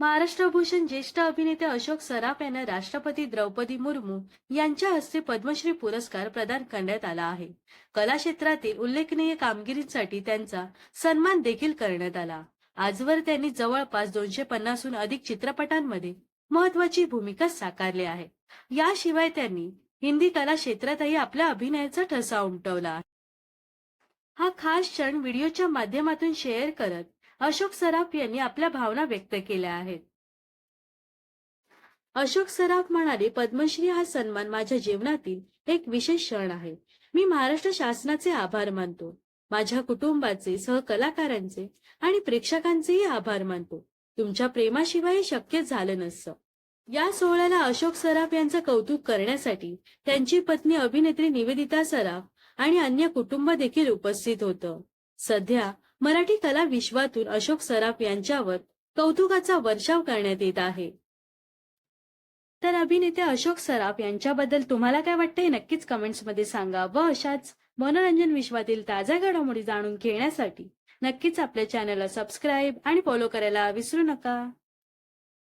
महाराष्ट्र भूषण ज्येष्ठ अभिनेते अशोक सराफ यांना राष्ट्रपती द्रौपदी मुर्मू यांच्या हस्ते पद्मश्री पुरस्कार प्रदान करण्यात आला आहे. कला क्षेत्रातील उल्लेखनीय कामगिरीसाठी त्यांचा सन्मान देखील करण्यात आला. आजवर त्यांनी जवळपास दोनशे पन्नासहून अधिक चित्रपटांमध्ये महत्वाची भूमिका साकारली आहे. याशिवाय त्यांनी हिंदी कला क्षेत्रातही आपल्या अभिनयाचा ठसा उमटवला आहे. हा खास क्षण व्हिडिओच्या माध्यमातून शेअर करत अशोक सराफ यांनी आपल्या भावना व्यक्त केल्या आहेत. अशोक सराफ म्हणाले पद्मश्री हा सन्मान माझ्या जीवनातील एक विशेष क्षण आहे. मी महाराष्ट्र शासनाचे आभार मानतो. माझ्या कुटुंबाचे सहकलाकारांचे आणि प्रेक्षकांचेही आभार मानतो. तुमच्या प्रेमाशिवाय हे शक्य झालं नसतं. या सोहळ्याला अशोक सराफ यांचं कौतुक करण्यासाठी त्यांची पत्नी अभिनेत्री निवेदिता सराफ आणि अन्य कुटुंब देखील उपस्थित होतं. सध्या मराठी कला विश्वातून अशोक सराफ यांच्यावर कौतुकाचा वर्षाव करण्यात येत आहे. तर अभिनेते अशोक सराफ यांच्याबद्दल तुम्हाला काय वाटतंय? नक्कीच कमेंट्समध्ये सांगा व अशाच मनोरंजन विश्वातील ताज्या घडामोडी जाणून घेण्यासाठी नक्कीच आपल्या चॅनलला सबस्क्राईब आणि फॉलो करायला विसरू नका.